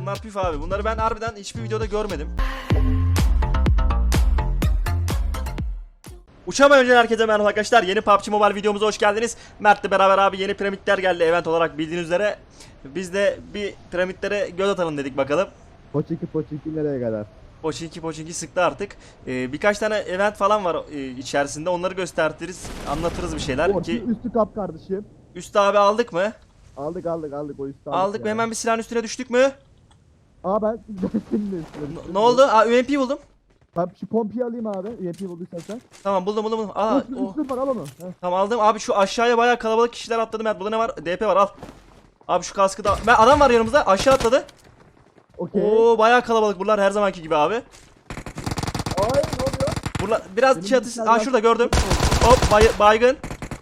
Bunlar püf abi. Bunları ben harbiden hiçbir videoda görmedim. Uçamayan önce herkese merhaba arkadaşlar. Yeni PUBG Mobile videomuza hoş geldiniz. Mert'le beraber abi yeni piramitler geldi event olarak bildiğiniz üzere. Biz de bir piramitlere göz atalım dedik bakalım. Poçiki poçiki nereye kadar? Poçinki poçinki sıktı artık. Ee, birkaç tane event falan var e, içerisinde. Onları gösteririz, anlatırız bir şeyler O, ki üstü kap kardeşim. üst abi aldık mı? Aldık aldık aldık o üstü Aldık mı hemen bir silahın üstüne düştük mü? Aa ben senin de üstüne. Ne- oldu? Aa UMP buldum. Ben şu pompiyi alayım abi. UMP bulduysan sen. Tamam buldum buldum. buldum. Aa, üstü, oh. üstü var al onu. Heh. Tamam aldım. Abi şu aşağıya bayağı kalabalık kişiler atladı Mert. Burada ne var? DP var al. Abi şu kaskı da... Ben adam var yanımızda. Aşağı atladı. Okey. Oo bayağı kalabalık buralar her zamanki gibi abi. Ay ne oluyor? Buralar biraz Benim çatı... bilgisayar Aa şurada gördüm. Hop bay- baygın.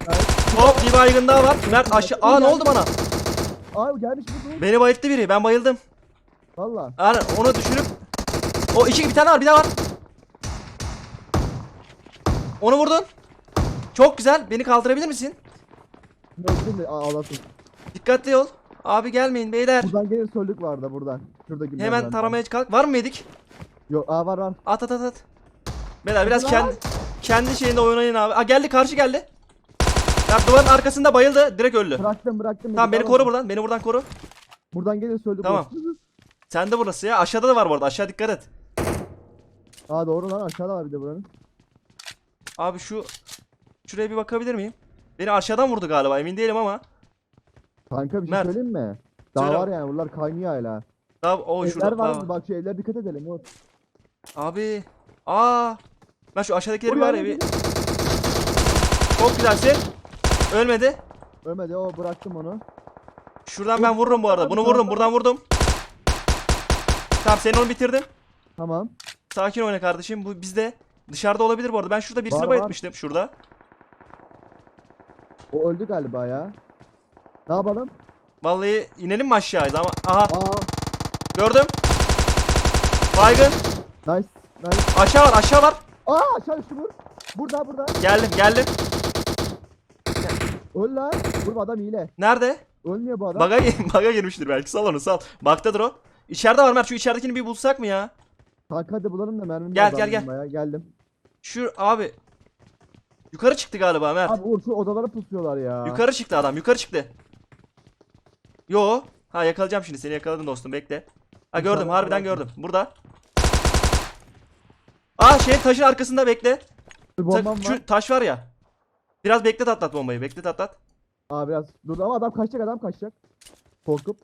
Evet. Hop bir baygın daha var. Mert aşağı... Aa ne oldu bana? Aa gelmiş bu. Beni bayılttı biri. Ben bayıldım. Valla. Aynen onu düşürüp... O iki bir tane var bir daha var. Onu vurdun. Çok güzel. Beni kaldırabilir misin? Öldüm de ağlasın. Dikkatli ol. Abi gelmeyin beyler. Buradan gelir söylük var da buradan. Şuradaki Hemen taramaya kalk. Var mı medik? Yok aa var var. At at at at. Beyler biraz kendi kendi şeyinde oynayın abi. Aa geldi karşı geldi. Ya duvarın arkasında bayıldı. Direkt öldü. Bıraktım bıraktım. Tamam beni koru buradan. Beni buradan koru. Buradan gelir söylük Tamam. olur. Sen de burası ya. Aşağıda da var bu arada. Aşağı dikkat et. Aa doğru lan aşağıda var bir de buranın. Abi şu şuraya bir bakabilir miyim? Beni aşağıdan vurdu galiba. Emin değilim ama. Kanka bir şey Mert. söyleyeyim mi? Daha Söyle. var yani buralar kaynıyor hala. Daha o Evler şurada. var mı? Bak şu evlere dikkat edelim. O. Abi. Aa. Ben şu aşağıdakileri bir var ya bir. Çok güzelsin. Ölmedi. Ölmedi o bıraktım onu. Şuradan ben vururum bu arada. Bunu vururum. Buradan vurdum. Tamam senin onu bitirdim. Tamam. Sakin oyna kardeşim. Bu bizde dışarıda olabilir bu arada. Ben şurada birisini Var, var. bayıltmıştım. Şurada. O öldü galiba ya. Ne yapalım? Vallahi inelim mi aşağıya ama aha Aa, gördüm. Baygın. nice, nice. Aşağı var, aşağı var. Aa, aşağı üstü vur. Burada, burada. Geldim, geldim. Öl lan. Vurma adam hile. Nerede? Ölmüyor bu adam. Baga baga girmiştir belki. Sal onu, sal. Baktadır o. İçeride var Mert. Şu içeridekini bir bulsak mı ya? Kanka hadi bulalım da mermim Gel, gel, gel. bayağı. Geldim. Şu abi Yukarı çıktı galiba Mert. Abi Uğur şu odalara pusuyorlar ya. Yukarı çıktı adam. Yukarı çıktı. Yo. Ha yakalayacağım şimdi. Seni yakaladım dostum. Bekle. Ha gördüm. Yukarıda Harbiden gördüm. Burada. Aa şey taşın arkasında bekle. Ta- bombam var. şu taş var ya. Biraz beklet atlat bombayı. Beklet atlat. Aa biraz dur ama adam kaçacak adam kaçacak. Korkup.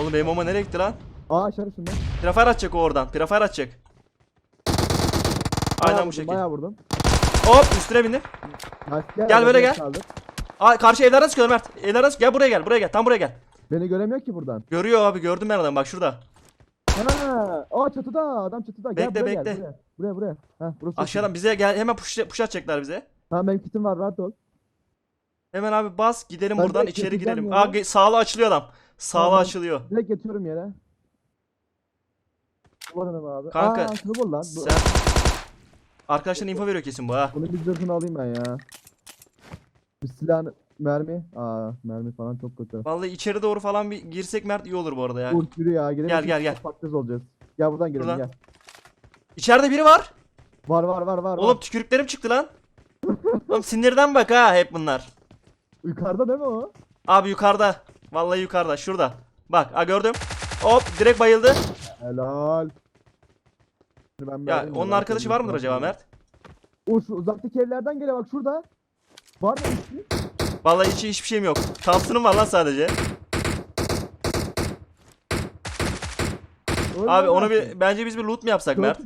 Oğlum benim bomba nereye gitti lan? Aa aşağı şundan. Prefire atacak o oradan. Prefire atacak. Aynen bu şekilde. Bayağı vurdum. Hop üstüne bindim. Nice. Gel böyle gel. kaldık. Aa karşı evlerden çıkıyor Mert. Evlerden çık. Gel buraya gel. Buraya gel. Tam buraya gel. Beni göremiyor ki buradan. Görüyor abi. Gördüm ben adamı. Bak şurada. Ha, aa çatıda adam çatıda. Gel Bekle, buraya bekle. gel. Buraya buraya. buraya. Heh, burası. Aşağıdan bize gel. Hemen push, push atacaklar bize. Tamam benim kitim var rahat ol. Hemen abi bas. Gidelim Ben buradan direkt içeri çekeceğim girelim. ya. Aa ge- sağlı açılıyor adam. Sağlı Tamam. açılıyor. Direkt yatıyorum yere. Kullanalım abi. Kanka, Aa şunu bul lan. Bu- Sen... Arkadaşların info veriyor kesin bu ha. Bunu bir zırhını alayım ben ya. Bir silahını mermi. Aa mermi falan çok kötü. Vallahi içeri doğru falan bir girsek Mert iyi olur bu arada ya. Dur yürü ya. Gidelim. Gel, gel, gel. Patates olacağız. Gel buradan girelim Buradan. gel. İçeride biri var. Var var var var. Oğlum var. tükürüklerim çıktı lan. Oğlum sinirden bak ha hep bunlar. Yukarıda değil mi o? Abi yukarıda. Vallahi yukarıda. Şurada. Bak ha gördüm. Hop direkt bayıldı. Helal. Ben Ya onun arkadaşı var mıdır acaba Mert? O şu uzaktaki evlerden geliyor bak şurada. Var mı üstü? Vallahi içi hiçbir şeyim yok. Thompson'ım var lan sadece. Öyle Abi onu yaptın? bir bence biz bir loot mu yapsak Mert?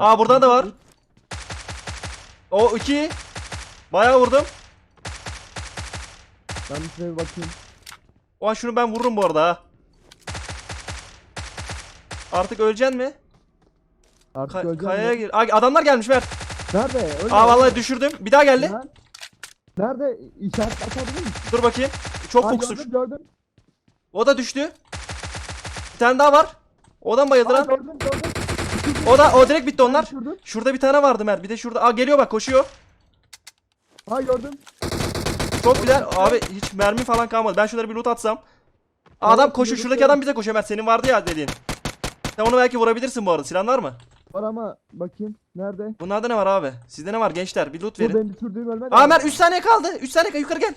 Aa buradan da var. O iki. Bayağı vurdum. Ben bir şuraya bir bakayım. O an şunu ben vururum bu arada ha. Artık öleceksin mi? Artık Ka- öleceğim kayaya ya. gir. Aa, adamlar gelmiş Mert. Nerede? Öyle Aa mi? vallahi düşürdüm. Bir daha geldi. Lan. Nerede? İşaret atabilir misin? Dur bakayım. Çok Aa, fokusum. gördüm gördüm. O da düştü. Bir tane daha var. O da bayıldı Aa, lan? gördüm gördüm. O da o direkt bitti onlar. Şurada bir tane vardı Mert. Bir de şurada. Aa geliyor bak koşuyor. Ha gördüm. Çok güzel. Abi hiç mermi falan kalmadı. Ben şunları bir loot atsam. Adam koşuyor. Şuradaki adam bize koşuyor Mert. Senin vardı ya dediğin. Sen onu belki vurabilirsin bu arada. Silahın var mı? Var ama bakayım. Nerede? Bunlarda ne var abi? Sizde ne var gençler? Bir loot Bu verin. benim düşürdüğüm ölmedi. Aa mi? Mert 3 saniye kaldı. 3 saniye kaldı. Yukarı gel.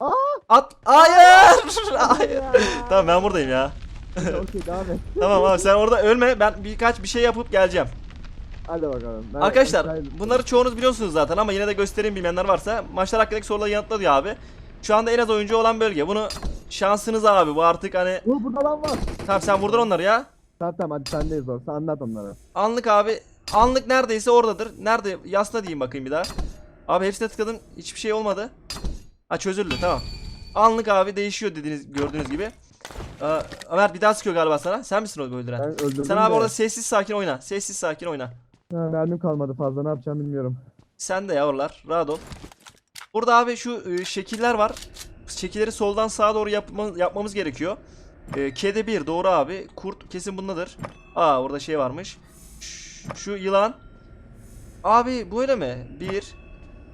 Aa! At. Hayır. Hayır. tamam ben buradayım ya. Okey devam et. Tamam abi sen orada ölme. Ben birkaç bir şey yapıp geleceğim. Hadi bakalım. Ben Arkadaşlar aşağıya- bunları çoğunuz biliyorsunuz zaten ama yine de göstereyim bilmeyenler varsa. Maçlar hakkındaki soruları yanıtla diyor abi. Şu anda en az oyuncu olan bölge. Bunu şansınız abi. Bu artık hani Dur burada lan var. tamam sen vurdun onları ya. Tamam tamam hadi sendeyiz orası anlat onları. Anlık abi. Anlık neredeyse oradadır. Nerede? Yasna diyeyim bakayım bir daha. Abi hepsine tıkladım. Hiçbir şey olmadı. Ha çözüldü tamam. Anlık abi değişiyor dediğiniz gördüğünüz gibi. Ee, Ömer bir daha sıkıyor galiba sana. Sen misin o Ben öldüren? öldürdüm Sen abi de. orada sessiz sakin oyna. Sessiz sakin oyna. Ha, mermim kalmadı fazla ne yapacağım bilmiyorum. Sen de yavrular. Rahat ol. Burada abi şu e, şekiller var. Şekilleri soldan sağa doğru yapma, yapmamız gerekiyor. E, kedi bir doğru abi. Kurt kesin bundadır. Aa orada şey varmış. Ş- Şu yılan. Abi böyle mi? 1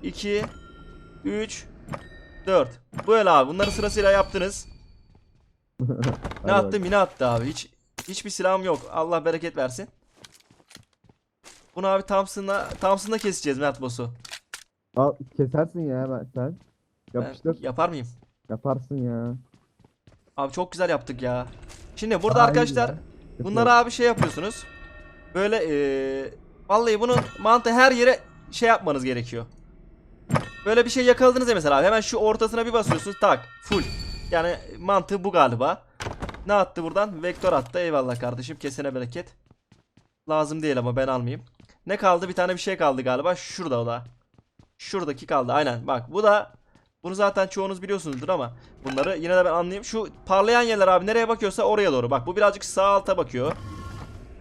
2 3 4. Böyle abi. Bunları sırasıyla yaptınız. Ne attı? Mine attı abi. Hiç hiçbir silahım yok. Allah bereket versin. Bunu abi Thompson'la Thompson'la keseceğiz Mert Boss'u. Al kesersin ya ben sen. Ben Yapıştır. yapar mıyım? Yaparsın ya. Abi çok güzel yaptık ya. Şimdi burada iyi arkadaşlar bunları abi şey yapıyorsunuz. Böyle eee vallahi bunun mantığı her yere şey yapmanız gerekiyor. Böyle bir şey yakaladınız ya mesela abi. Hemen şu ortasına bir basıyorsunuz tak full. Yani mantığı bu galiba. Ne attı buradan? Vektör attı. Eyvallah kardeşim. Kesene bereket. Lazım değil ama ben almayayım. Ne kaldı? Bir tane bir şey kaldı galiba. Şurada o da. Şuradaki kaldı. Aynen. Bak bu da bunu zaten çoğunuz biliyorsunuzdur ama bunları yine de ben anlayayım. Şu parlayan yerler abi nereye bakıyorsa oraya doğru. Bak bu birazcık sağ alta bakıyor.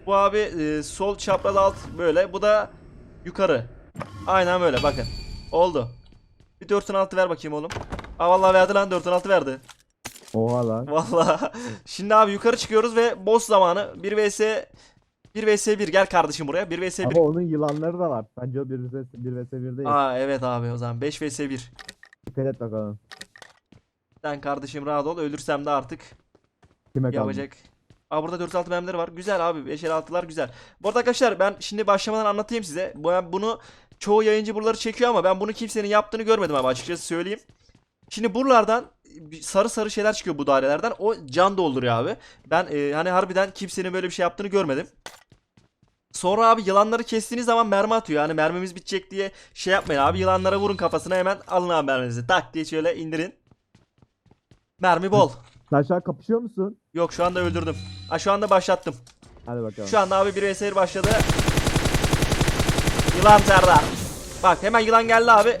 Bu abi e, sol çapraz alt böyle. Bu da yukarı. Aynen böyle bakın. Oldu. Bir 4'ün altı ver bakayım oğlum. Aa vallahi verdi lan 4'ün altı verdi. Oha lan. Vallahi. Şimdi abi yukarı çıkıyoruz ve boss zamanı. 1 vs 1 vs 1 gel kardeşim buraya. 1 vs 1. Ama onun yılanları da var. Bence o 1 vs 1 vs 1 değil. Aa evet abi o zaman 5 vs 1. Dikkat et bakalım. Sen kardeşim rahat ol. Ölürsem de artık Kime kaldı? yapacak. Aa burada 4-6 mermileri var. Güzel abi. 5 6'lar güzel. Bu arada arkadaşlar ben şimdi başlamadan anlatayım size. Ben bunu çoğu yayıncı buraları çekiyor ama ben bunu kimsenin yaptığını görmedim abi açıkçası söyleyeyim. Şimdi buralardan sarı sarı şeyler çıkıyor bu dairelerden. O can dolduruyor abi. Ben e, hani harbiden kimsenin böyle bir şey yaptığını görmedim. Sonra abi yılanları kestiğiniz zaman mermi atıyor. Yani mermimiz bitecek diye şey yapmayın abi. Yılanlara vurun kafasına hemen alın abi merminizi. Tak diye şöyle indirin. Mermi bol. Sen şu an kapışıyor musun? Yok şu anda öldürdüm. Ha şu anda başlattım. Hadi bakalım. Şu anda abi bir 1 başladı. Yılan Serdar. Bak hemen yılan geldi abi.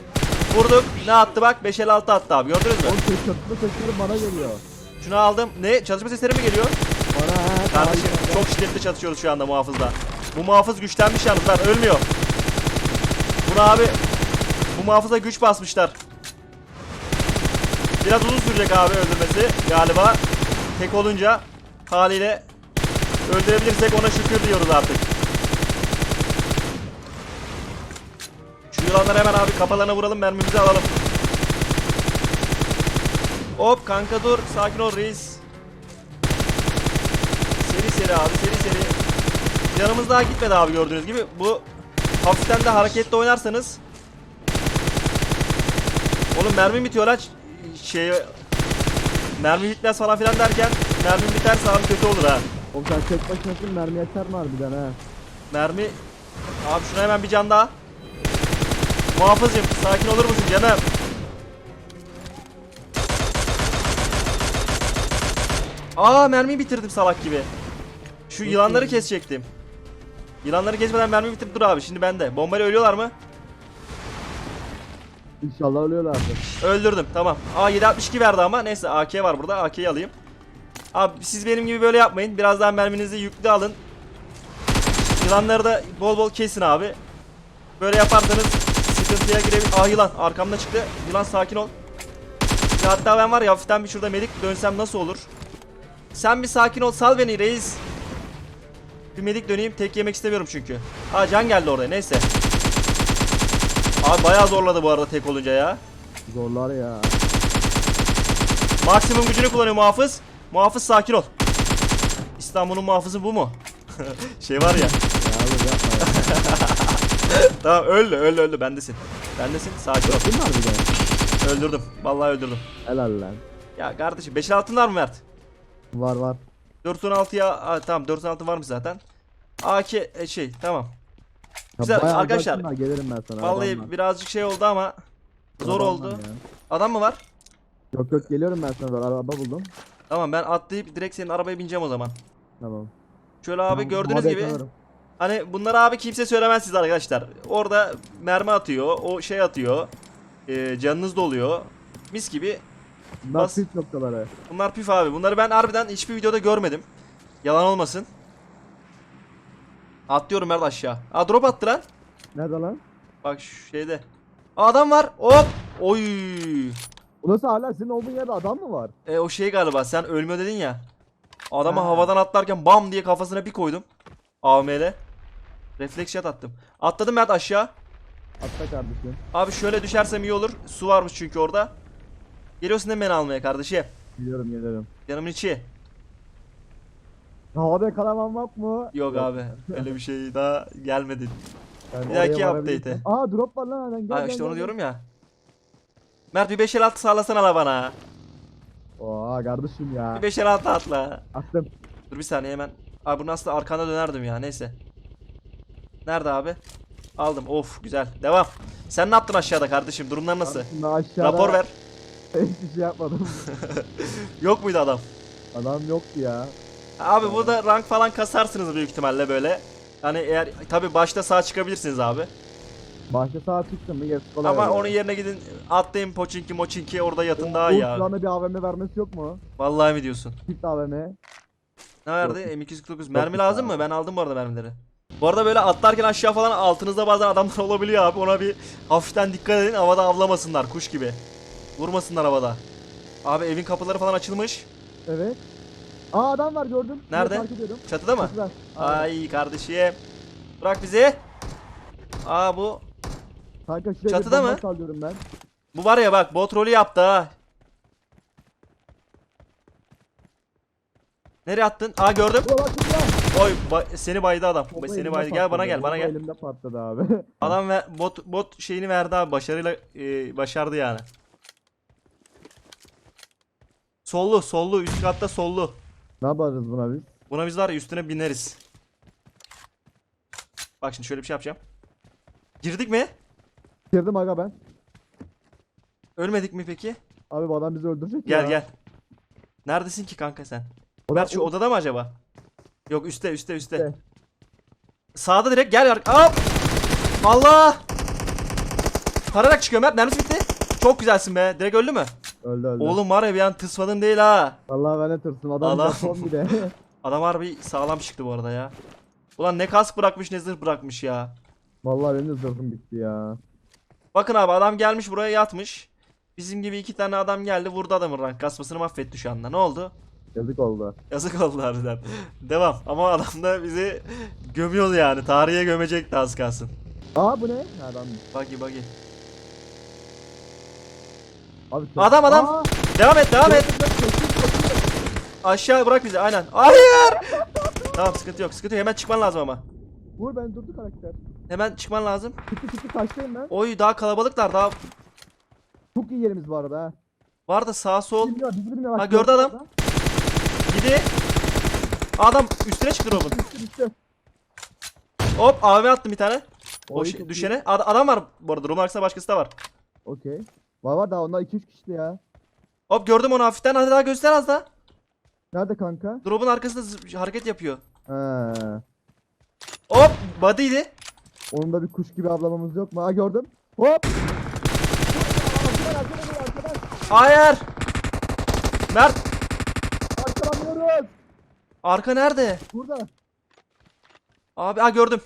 Vurduk. Ne attı bak? 5 el 6 attı abi. Gördünüz mü? Oğlum ses çatışma sesleri bana geliyor. Şunu aldım. Ne? Çalışma sesleri mi geliyor? Bana. Kardeşim çok şiddetli çatışıyoruz şu anda muhafızla. Bu muhafız güçlenmiş yalnız lan. Ölmüyor. Bunu abi bu muhafıza güç basmışlar. Biraz uzun sürecek abi öldürmesi galiba. Tek olunca haliyle öldürebilirsek ona şükür diyoruz artık. Şu yılanları hemen abi kafalarına vuralım mermimizi alalım. Hop kanka dur sakin ol reis. Seri seri abi seri seri. Yanımız daha gitmedi abi gördüğünüz gibi. Bu hafiften de hareketli oynarsanız. Oğlum mermi bitiyor lan. Şey mermi bitmez falan filan derken mermi biterse abi kötü olur ha. Oğlum sen tek başınasın mermi yeter mi harbiden ha? Mermi Abi şuna hemen bir can daha. Muhafızım sakin olur musun canım? Aa mermiyi bitirdim salak gibi. Şu yılanları kesecektim. Yılanları kesmeden mermi bitirip dur abi şimdi bende. Bombayla ölüyorlar mı? İnşallah ölüyorlardır. Öldürdüm tamam. Aa 762 verdi ama neyse AK var burada AK'yi alayım. Abi siz benim gibi böyle yapmayın. Biraz daha merminizi yüklü alın. Yılanları da bol bol kesin abi. Böyle yaparsanız sıkıntıya girebilir. Aa yılan arkamda çıktı. Yılan sakin ol. Ya hatta ben var ya hafiften bir şurada medik dönsem nasıl olur? Sen bir sakin ol sal beni reis. Bir medik döneyim tek yemek istemiyorum çünkü. Aa can geldi oraya neyse. Abi bayağı zorladı bu arada tek olunca ya. Zorlar ya. Maksimum gücünü kullanıyor muhafız. Muhafız sakin ol. İstanbul'un muhafızı bu mu? şey var ya. Ya. Tamam öldü öldü öldü bendesin. Bendesin sakin ol. Var bir de? Öldürdüm. Vallahi öldürdüm. Helal lan. Ya kardeşim 5 altın var mı Mert? Var var. 416'ya Aa, tamam 416 varmış zaten. AK e, şey tamam. Ya Güzel, bayağı arkadaşlar. uzaksın ha, Gelirim ben sana. Vallahi adam var. birazcık şey oldu ama zor Adam oldu. ya. Adam mı var? Yok yok geliyorum ben sana. Araba buldum. Tamam ben atlayıp direkt senin arabaya bineceğim o zaman. Tamam. Şöyle abi Tamam, gördüğünüz muhabbet gibi alırım. hani bunları abi kimse söylemez siz arkadaşlar. Orada mermi atıyor, o şey atıyor. e, canınız doluyor. Mis gibi. Bunlar Bas. püf noktaları. Bunlar püf abi. Bunları ben harbiden hiçbir videoda görmedim. Yalan olmasın. Atlıyorum Mert aşağı. Aa drop attı lan. Nerede lan? Bak şu şeyde. Aa, adam var. Hop. Oy. Bu nasıl hala senin olduğun yerde adam mı var? E, o şey galiba sen ölmüyor dedin ya. Adama Ha. havadan atlarken bam diye kafasına bir koydum. AVM'le. Refleks shot attım. Atladım Mert aşağı. Atla kardeşim. Abi şöyle düşersem iyi olur. Su varmış çünkü orada. Geliyorsun değil mi beni almaya kardeşim? Geliyorum geliyorum. Canımın içi. Havada kalamam yok mu? Yok abi. Öyle bir şey daha gelmedi. Yani Bir dahaki update'e. Aa drop var lan hemen gel Ha gel, işte onu gel, diyorum ya. Mert bir 5 el altı sağlasana la bana. Oo kardeşim ya. Bir 5 el altı atla. Attım. Dur bir saniye hemen. Abi bunu aslında arkana dönerdim ya neyse. Nerede abi? Aldım. Of güzel. Devam. Sen ne yaptın aşağıda kardeşim? Durumlar nasıl? Şimdi aşağıda Rapor ver. Hiçbir şey yapmadım. Yok muydu adam? Adam yoktu ya. Abi burada rank falan kasarsınız büyük ihtimalle böyle. Hani eğer tabi başta sağ çıkabilirsiniz abi. Başta sağa çıktım mı gerisi kolay. Ama onun yerine gidin atlayın poçinki moçinki orada yatın daha iyi abi. anda bir AVM vermesi yok mu? Vallahi mi diyorsun? Çift AVM. Ne verdi? M249. Mermi lazım mı? Ben aldım bu arada mermileri. Bu arada böyle atlarken aşağı falan altınızda bazen adamlar olabiliyor abi. Ona bir hafiften dikkat edin. Havada avlamasınlar kuş gibi. Vurmasınlar havada. Abi evin kapıları falan açılmış. Evet. Aa adam var gördüm. Nerede? Fark. Çatıda mı? Çatıda. Ay kardeşim. Bırak bizi. Aa bu. Kanka şuraya Çatıda mı? sallıyorum ben. Bu var ya bak bot rolü yaptı ha. Nereye attın? Aa gördüm. Ulan çatıda. Oy ba- seni baydı adam. Bomba seni elimde baydı. Gel bana patladı. gel bana Bomba gel. Elimde patladı abi. Adam ve bot bot şeyini verdi abi başarıyla e, başardı yani. Sollu sollu üst katta sollu. ne yaparız buna biz? Buna biz var ya üstüne bineriz. Bak şimdi şöyle bir şey yapacağım. Girdik mi? Girdim aga ben. Ölmedik mi peki? Abi bu adam bizi öldürecek Gel ya. gel. Neredesin ki kanka sen? O Mert da- şu odada mı acaba? Yok üstte üstte üstte. Üstte. Sağda direkt gel. ar- Hop! Allah! Pararak çıkıyor Mert. Neresi bitti? Çok güzelsin be. Direkt öldü mü? Öldü öldü. Oğlum var ya bir an tırsmadın değil ha. Vallahi ben de tırsım. Adam Adam- Japon bir de. Adam harbi sağlam çıktı bu arada ya. Ulan ne kask bırakmış ne zırh bırakmış ya. Vallahi benim de zırhım bitti ya. Bakın abi adam gelmiş buraya yatmış. Bizim gibi iki tane adam geldi vurdu adamın rank kasmasını mahvetti şu anda. Ne oldu? Yazık oldu. Yazık oldu harbiden. Devam. Ama adam da bizi gömüyordu yani. Tarihe gömecekti az kalsın. Aa bu ne? Adam. Buggy buggy. Abi çok... Adam, adam. Aa! Devam et devam et. Aşağı bırak bizi aynen. Hayır. tamam sıkıntı yok sıkıntı yok. Hemen çıkman lazım ama. Vur ben durdu karakter. Hemen çıkman lazım. Çıktı çıktı kaçtayım ben. Oy daha kalabalıklar daha Çok iyi yerimiz bu arada ha. var da sağ sol. Bilmiyor, bizi bilmiyor. Bak, Ha, gördü adam. Gidi. Adam üstüne çıktı robun. Düştü düştü. Hop AVM attım bir tane. Oy, şey- çok iyi. düşene. Ad- adam var bu arada. Robun arkasında başkası da var. Okey. Var var daha onlar 2-3 kişiydi ya. Hop gördüm onu hafiften. Hadi daha göster az daha. Nerede kanka? Drop'un arkasında zı- hareket yapıyor. Ha. Hop body'ydi. Onun da bir kuş gibi ablamamız yok mu? Ha gördüm. Hop. Arkadan arkadan arkadan. Hayır. Mert Arkalanıyoruz. arka nerede? Burada. Abi ha gördüm.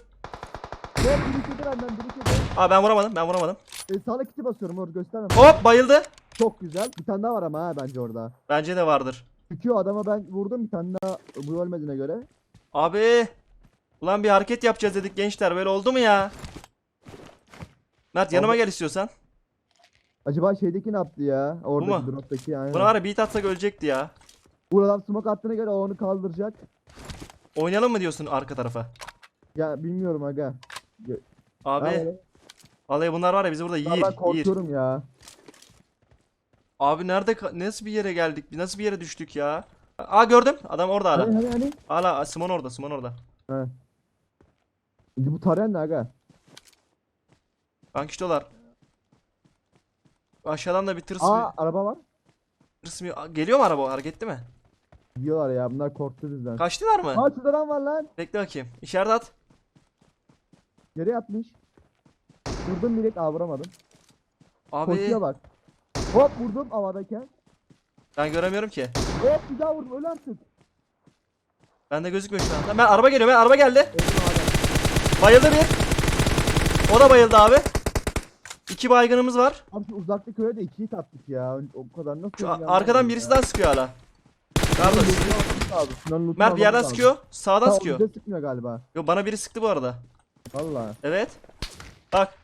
Hop biri kedi benden biri kedi. Aa ben vuramadım. Ben vuramadım. E, sağda kiti basıyorum vur göstermem. Hop bayıldı. Çok güzel. Bir tane daha var ama ha bence orada. Bence de vardır. Çünkü o adama ben vurdum bir tane daha bu ölmediğine göre. Abi. Ulan bir hareket yapacağız dedik gençler. Böyle oldu mu ya? Mert yanıma Abi- gel istiyorsan. Acaba şeydeki ne yaptı ya? Oradaki mu? droptaki yani. Buna var ya beat atsak ölecekti ya. Buradan smoke attığına göre o onu kaldıracak. Oynayalım mı diyorsun arka tarafa? Ya bilmiyorum aga. Abi Ben, vallahi bunlar var ya bizi burada yiyir, ben yiyir. korkuyorum ya. Abi nerede nasıl bir yere geldik? Nasıl bir yere düştük ya? Aa gördüm. Adam orada hala. Hani hani hani. Hala Simon orada, Simon orada. He. Bu tarayan ne aga? Bankiştolar. Aşağıdan da bir tırs Aa araba var. tırsmıyor. Aa, Geliyor mu araba? Hareketli mi? Diyorlar ya bunlar korktu bizden. Kaçtılar mı? Aa şurada var lan. Bekle bakayım. İşaret at. Nereye atmış? Vurdum direkt aa vuramadım. Abi Koşuyor bak. Hop vurdum havadayken. ben göremiyorum ki. Hop bir daha vurdum öl artık. Bende gözükmüyor şu anda. Ben araba geliyor. Ben araba geldi. Bayıldı bir. O da bayıldı abi. İki baygınımız var. Abi şu uzaktaki köye de ikiyi attık ya. O kadar nasıl Şu arkadan ben birisi ya? daha sıkıyor hala. Lootunu Mert bir yerden sıkıyor. Sağdan Ha, sıkıyor. bize sıkmıyor galiba. Yo bana biri sıktı bu arada. Valla. Evet. Bak.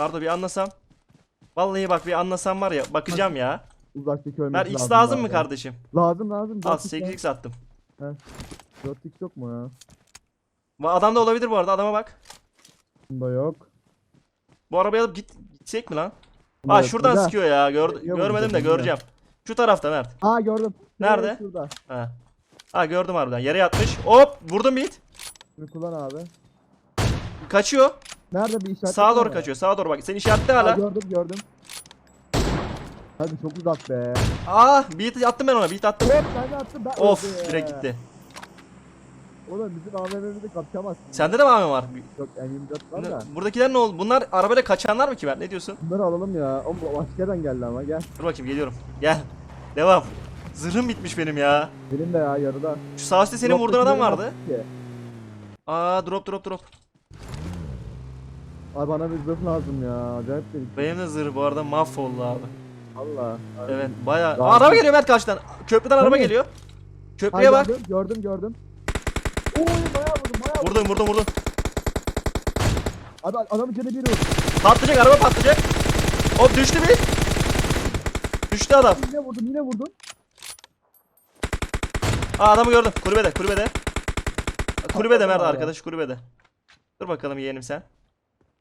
Kardo bir anlasam. Vallahi bak bir anlasam var ya bakacağım ya. Uzaktaki ölmesi Mert lazım. X lazım mı kardeşim? Lazım lazım. Al 4x 8x attım. 4x yok mu ya? Bu adam da olabilir bu arada adama bak. Bunda yok. Bu arabayı alıp git gitsek mi lan? Bunda Aa yok. şuradan Burada. sıkıyor ya. Gör, Yok, görmedim de burada, göreceğim. Şu tarafta Mert. Aa gördüm. Nerede? Evet, Şurada. Ha. Ha gördüm harbiden. Yere yatmış. Hop vurdum bir hit. Şunu kullan abi. Kaçıyor. Nerede bir işaret? Sağa doğru kaçıyor. Sağa doğru bak. Sen işaretle hala. gördüm gördüm. Hadi çok uzak be. Aa bir hit attım ben ona. Bir hit attım. Hop ben de attım. Ben Of direkt gitti. Oğlum bizim AVM'mizi kapacağımazsın. Sende de mi AVM var? Yok M24 var Ne- da. Buradakiler ne oldu? Bunlar arabayla kaçanlar mı ki ben? Ne diyorsun? Bunları alalım ya. Oğlum bu askerden geldi ama gel. Dur bakayım geliyorum. Gel. Devam. Zırhım bitmiş benim ya. Benim de ya yarıda. Şu sağ üstte senin vurduğun adam vardı. Aa drop drop drop. Abi bana bir zırh lazım ya. Acayip dedik. Benim de zırh bu arada mahvoldu abi. Valla. Evet bayağı. Aa, araba geliyor Mert karşıdan. Köprüden araba Tabii. geliyor. Ha, Köprüye bak. Gördüm gördüm. gördüm. Oy bayağı vurdum bayağı vurdum. Vurdum vurdum vurdum. Abi adamın canı bir vur. Patlayacak araba patlayacak. Hop düştü bir. Düştü adam. Yine vurdum yine vurdum. Aa adamı gördüm. Kulübede kulübede. Kulübede Mert abi. arkadaş kulübede. Dur bakalım yeğenim sen.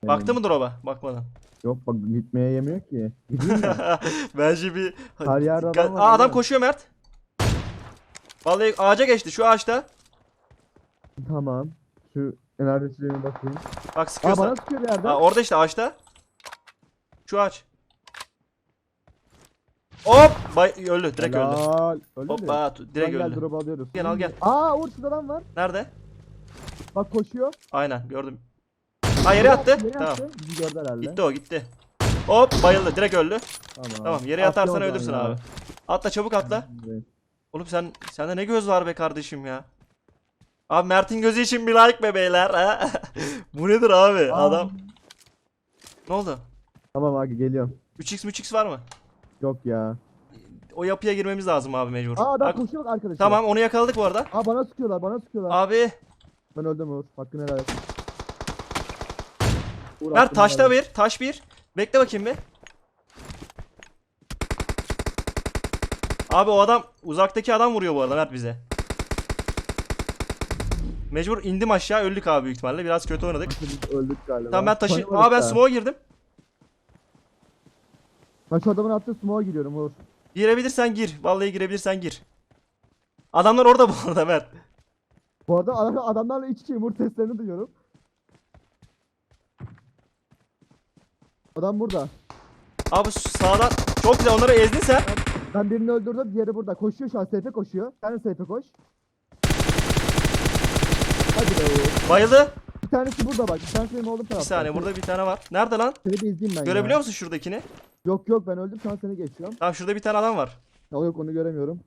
Baktı mı drop'a? Bakmadın. Yok bak gitmeye yemiyor ki. Gideyim mi? Bence bir... Her yerde adam Dikkat- var, Aa adam koşuyor Mert. Vallahi ağaca geçti şu ağaçta. tamam. Şu enerjisine bakayım. Bak Aa sıkıyorsa. bana sıkıyor bir yerden. Aa, orada işte ağaçta. Şu ağaç. Hop! Bay öldü. Direkt öldü. Helal. Öldü mü? Hoppa tu- direkt Lan gel öldü. drop alıyoruz. Gel, al gel. Aa Uğur şurada adam var. Nerede? Bak koşuyor. Aynen gördüm. Ha yere attı. Tamam. Bizi gördü herhalde. Gitti o gitti. Hop bayıldı. Direkt öldü. Tamam. Tamam yere Atla yatarsan oradan ölürsün ya. abi. Atla çabuk atla. Evet. Oğlum sen sende ne göz var be kardeşim ya. Abi Mert'in gözü için bir like be beyler. ha? Bu nedir abi? Aa. Adam. Ne oldu? Tamam abi geliyorum. 3x 3x var mı? Yok ya. O yapıya girmemiz lazım abi mecbur. Aa adam Bak- koşuyor bak arkadaşlar. tamam onu yakaladık bu arada. Aa bana sıkıyorlar bana sıkıyorlar. Abi Ben öldüm Uğur. Hakkını helal et. Hakkını taşta bir, taş bir. Bekle bakayım bir. Abi o adam uzaktaki adam vuruyor bu arada Mert bize. Mecbur indim aşağı öldük abi büyük ihtimalle. Biraz kötü oynadık. Öldük galiba. Tamam ben taşı... Aa ben smoke'a girdim. Ben şu adamın attığı smoke'a giriyorum Uğur. Girebilirsen gir. Vallahi girebilirsen gir. Adamlar orada bu arada Mert. Bu arada adam- adamlarla iç içeyim Uğur seslerini duyuyorum. Adam burada. Abi sağdan çok güzel onları ezdin sen. Ben birini öldürdüm diğeri burada. Koşuyor şu an seyfe koşuyor. Sen de seyfe koş. Hadi be Uğur. Bayıldı. Bir tanesi burada bak. Bir tanesi benim oğlum tarafta. Bir saniye burada bir tane var. Nerede lan? Seni bir izleyeyim ben Görebiliyor ya. musun şuradakini? Yok yok ben öldüm şu an seni geçiyorum. Tamam şurada bir tane adam var. Yok yok onu göremiyorum.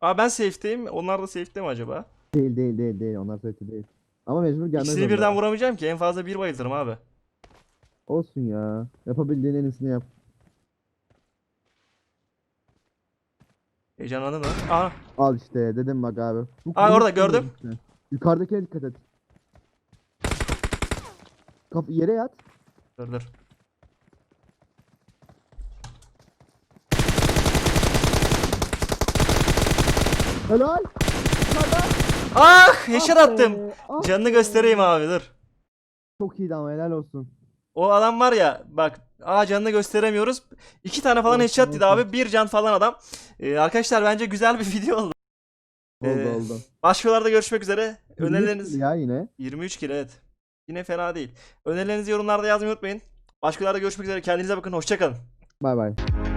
Aa ben safe'teyim. Onlar da safe'te mi acaba? Değil değil değil değil onlar seyfe değil. Ama mecbur gelmez İkisini onlar. birden vuramayacağım ki. En fazla bir bayıltırım abi. Olsun ya. Yapabildiğin en iyisini yap. Heyecanlandın mı? Aa Al işte dedim bak abi. Bu Aa, orada, gördüm. işte. Yukarıdakine dikkat et. Kaf yere yat. dur dur. Helal. Ah headshot Ah attım. ah Canını göstereyim abi dur. Çok iyiydi ama helal olsun. O adam var ya bak aa canını gösteremiyoruz. İki tane falan headshot dedi abi. Bir can falan adam. Ee, arkadaşlar bence güzel bir video oldu. Oldu Ee, oldu. Başkalarda görüşmek üzere. Önerileriniz Ya yine. 23 kilo evet. Yine fena değil. Önerilerinizi yorumlarda yazmayı unutmayın. Başkalarda görüşmek üzere. Kendinize bakın. Hoşçakalın. Bay bay.